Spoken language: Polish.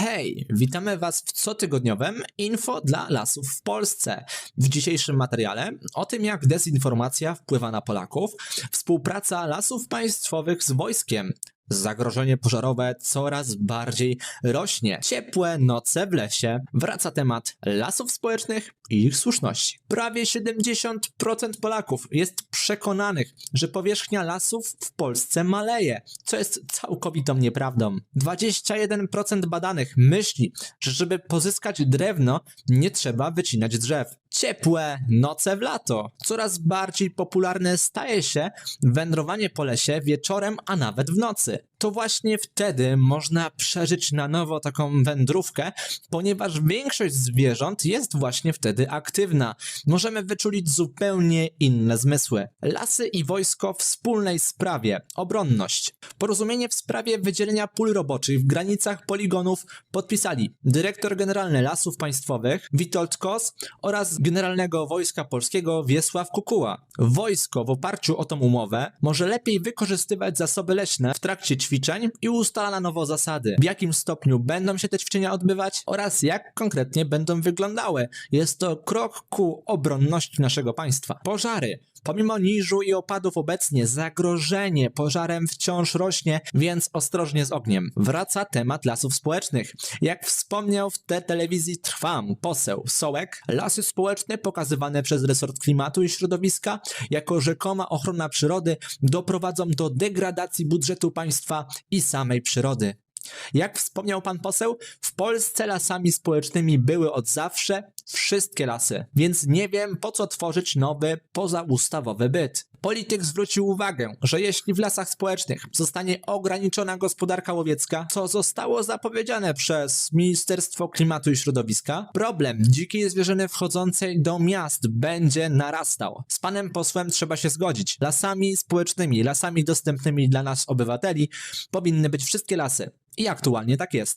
Hej, witamy Was w cotygodniowym info dla lasów w Polsce. W dzisiejszym materiale o tym, jak dezinformacja wpływa na Polaków, współpraca lasów państwowych z wojskiem, zagrożenie pożarowe coraz bardziej rośnie, ciepłe noce w lesie, wraca temat lasów społecznych i ich słuszności. Prawie 70% Polaków jest przekonanych, że powierzchnia lasów w Polsce maleje, co jest całkowitą nieprawdą. 21% badanych myśli, że żeby pozyskać drewno, nie trzeba wycinać drzew. Ciepłe noce w lato. Coraz bardziej popularne staje się wędrowanie po lesie wieczorem, a nawet w nocy. To właśnie wtedy można przeżyć na nowo taką wędrówkę, ponieważ większość zwierząt jest właśnie wtedy aktywna. Możemy wyczulić zupełnie inne zmysły. Lasy i wojsko w wspólnej sprawie obronność. Porozumienie w sprawie wydzielenia pól roboczych w granicach poligonów podpisali dyrektor generalny Lasów Państwowych Witold Kos oraz generalnego Wojska Polskiego Wiesław Kukuła. Wojsko w oparciu o tą umowę może lepiej wykorzystywać zasoby leśne w trakcie ćwiczeń i ustala na nowo zasady, w jakim stopniu będą się te ćwiczenia odbywać oraz jak konkretnie będą wyglądały. Jest to krok ku obronności naszego państwa. Pożary. Pomimo niżu i opadów obecnie zagrożenie pożarem wciąż rośnie, więc ostrożnie z ogniem. Wraca temat lasów społecznych. Jak wspomniał w te telewizji Trwam poseł Sołek, lasy społeczne pokazywane przez resort klimatu i środowiska jako rzekoma ochrona przyrody doprowadzą do degradacji budżetu i samej przyrody. Jak wspomniał pan poseł, w Polsce lasami społecznymi były od zawsze wszystkie lasy, więc nie wiem po co tworzyć nowy, pozaustawowy byt. Polityk zwrócił uwagę, że jeśli w lasach społecznych zostanie ograniczona gospodarka łowiecka, co zostało zapowiedziane przez Ministerstwo Klimatu i Środowiska, problem dzikiej zwierzyny wchodzącej do miast będzie narastał. Z panem posłem trzeba się zgodzić. Lasami społecznymi, lasami dostępnymi dla nas obywateli powinny być wszystkie lasy. I aktualnie tak jest.